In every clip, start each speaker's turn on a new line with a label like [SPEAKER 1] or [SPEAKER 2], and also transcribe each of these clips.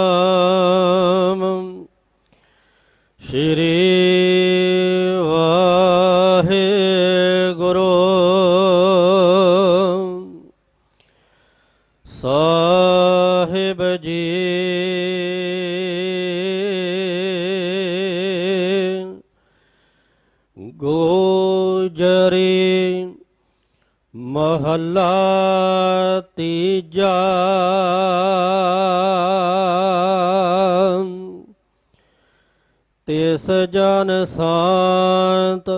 [SPEAKER 1] ਨਾਮ ਸ਼੍ਰੀ ਵਾਹਿਗੁਰੂ। ਸਾਹਿਬ ਜੀ। ਗੋਜਰੀ ਮਹੱਲਾ ਤੀਜਾ। ਤਿਸ ਜਨ ਸਾਂਤ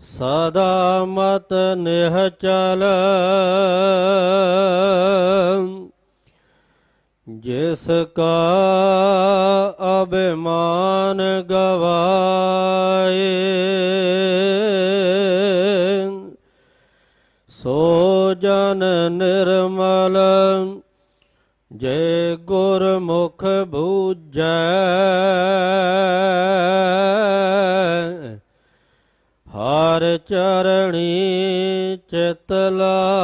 [SPEAKER 1] ਸਦਾ ਮਤ ਨਿਹਚਲ ਜਿਸ ਕਾ ਅਭਿਮਾਨ ਗਵਾਏ, ਸੋ ਜਨ ਨਿਰਮਲ ਜੇ ਗੁਰਮੁਖ ਬੂਝੈ। ਚਰਣੀ ਚਿਤ ਲਾਏ।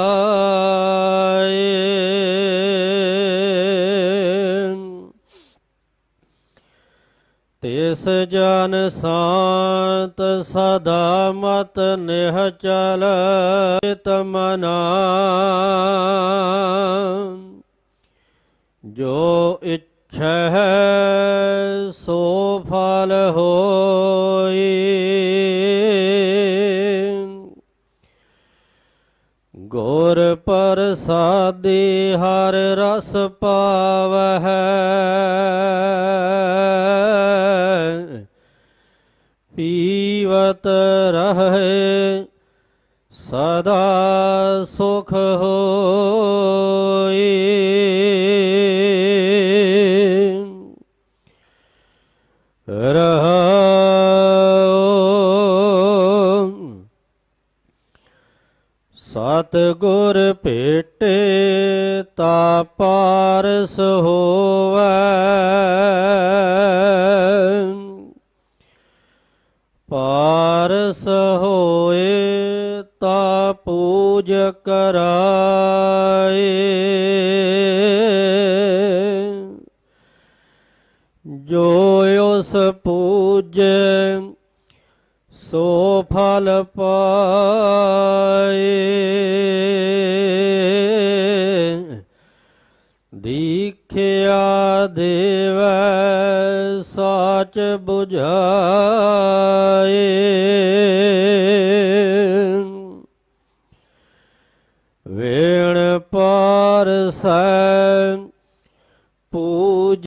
[SPEAKER 1] ਤਿਸ ਜਨ ਸਾਂਤ ਸਦਾ ਮਤ ਨਿਹਚਲ ਤਮਨਾ ਜੋ ਹੈ ਸੋ ਫਲ ਹੋ ਗੁਰ ਪ੍ਰਸਾਦੀ ਹਰ ਰਸ ਪਾਵਹਿ। ਪੀਵਤ ਰਹੇ ਸਦਾ ਸੁਖ ਹੋਈ ਸਤ ਗੁਰ ਭੇਟੇ, ਤਾ ਪਾਰਸ ਹੋਵੈ। ਪਾਰਸ ਹੋਏ ਤਾ ਪੂਜ ਕਰਾਏ। ਜੋ ਉਸ ਪੂਜੈ, ਸੋ ਫਲ ਪਾ ਦੀਖਿਆ ਦੇਵੈ ਸਾਚ 부ਝਾਏ ਵੇਣ ਪਾਰ ਪਾਰਸੈ